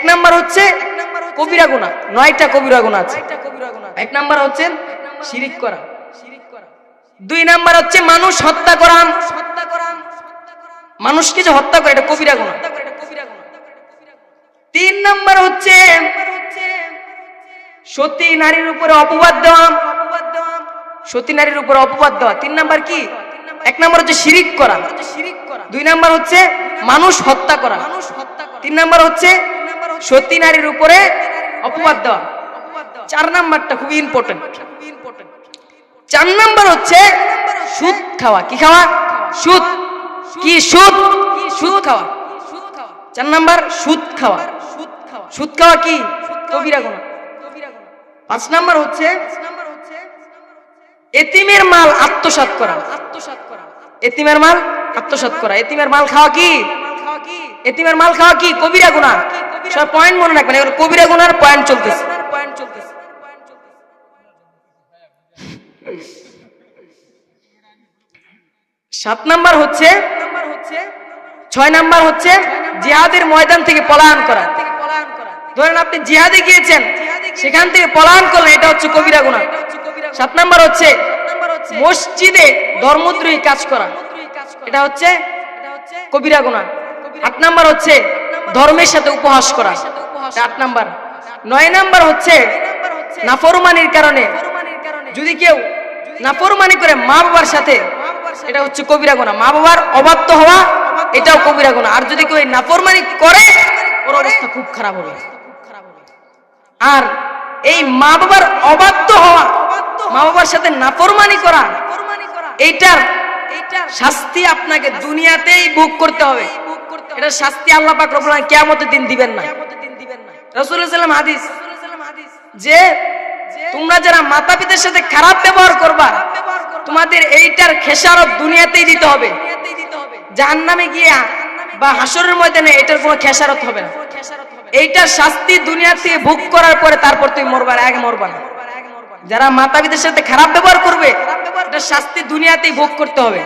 এক নাম্বার হচ্ছে কবিরা গুণা। নয়টা কবিরা গুণা আছে। এক নাম্বার হচ্ছে শিরিক করা। দুই নাম্বার হচ্ছে মানুষ হত্যা করা মানুষকে যে হত্যা করে এটা কবিরা গুণা। তিন নাম্বার হচ্ছে সতী নারীর উপরে অপবাদ দেওয়া। সতী নারীর উপরে অপবাদ দেওয়া। তিন নাম্বার কি? এক নাম্বার হচ্ছে শিরিক করা। দুই নাম্বার হচ্ছে মানুষ হত্যা করা। তিন নাম্বার হচ্ছে সতী নারীর উপরে অপবাদ দেওয়া। চার নাম্বারটা খুবই ইম্পর্টেন্ট চার নাম্বার হচ্ছে সুদ খাওয়া। কি খাওয়া? সুদ। কি সুদ? সুদ খাওয়া। চার নাম্বার সুদ খাওয়া। সুদ খাওয়া কি? কবিরা গুণা। পাঁচ নাম্বার হচ্ছে এতিমের মাল আত্মসাৎ করা আত্মসাত করা। এতিমের মাল আত্মসাৎ করা। এতিমের মাল খাওয়া কি? এতিমের মাল খাওয়া কি? কবিরা গুণা। সব পয়েন্ট মনে রাখবেন এবার কবিরা গুনার পয়েন্ট চলতেছে। সাত নাম্বার হচ্ছে, ছয় নাম্বার হচ্ছে জিহাদের ময়দান থেকে পলায়ন করা। ধরেন আপনি জিহাদে গিয়েছেন, সেখান থেকে পলায়ন করলেন, এটা হচ্ছে কবিরা গুণা। সাত নাম্বার হচ্ছে মসজিদে ধর্মদ্রোহী কাজ করা। এটা হচ্ছে কবিরা গুণা। আট নাম্বার হচ্ছে ধর্মের সাথে উপহাস করা। আট নাম্বার। নয় নাম্বার হচ্ছে নাফরমানির কারণে যদি কেউ নাফরমানি করে মা বাবার সাথে, এটা হচ্ছে কবিরা গুণা মা বাবার অবাধ্য হওয়া, এটাও কবিরা গুণা আর যদি কেউ নাফরমানি করে, ওর অবস্থা খুব খারাপ হবে। আর এই মা বাবার অবাধ্য হওয়া, মা বাবার সাথে নাফরমানি করা, এইটার শাস্তি আপনাকে দুনিয়াতেই ভোগ করতে হবে। এটা শাস্তি আল্লাহ পাক রব্বুল আলামিন কিয়ামতের দিন দিবেন না। রাসূলুল্লাহ সাল্লাল্লাহু আলাইহি হাদিস যে তোমরা যারা মাতা পিতার সাথে খারাপ ব্যবহার করবা তোমাদের এইটার খেসারত দুনিয়াতেই দিতে হবে। জাহান্নামে গিয়া বা হাসরের ময়দানে এটার কোনো খেসারত হবে না। এইটার শাস্তি দুনিয়া থেকে ভোগ করার পরে তারপর তুমি মরবার আগে মরবা না। যারা মাতা পিতার সাথে খারাপ ব্যবহার করবে এটার শাস্তি দুনিয়াতেই ভোগ করতে হবে।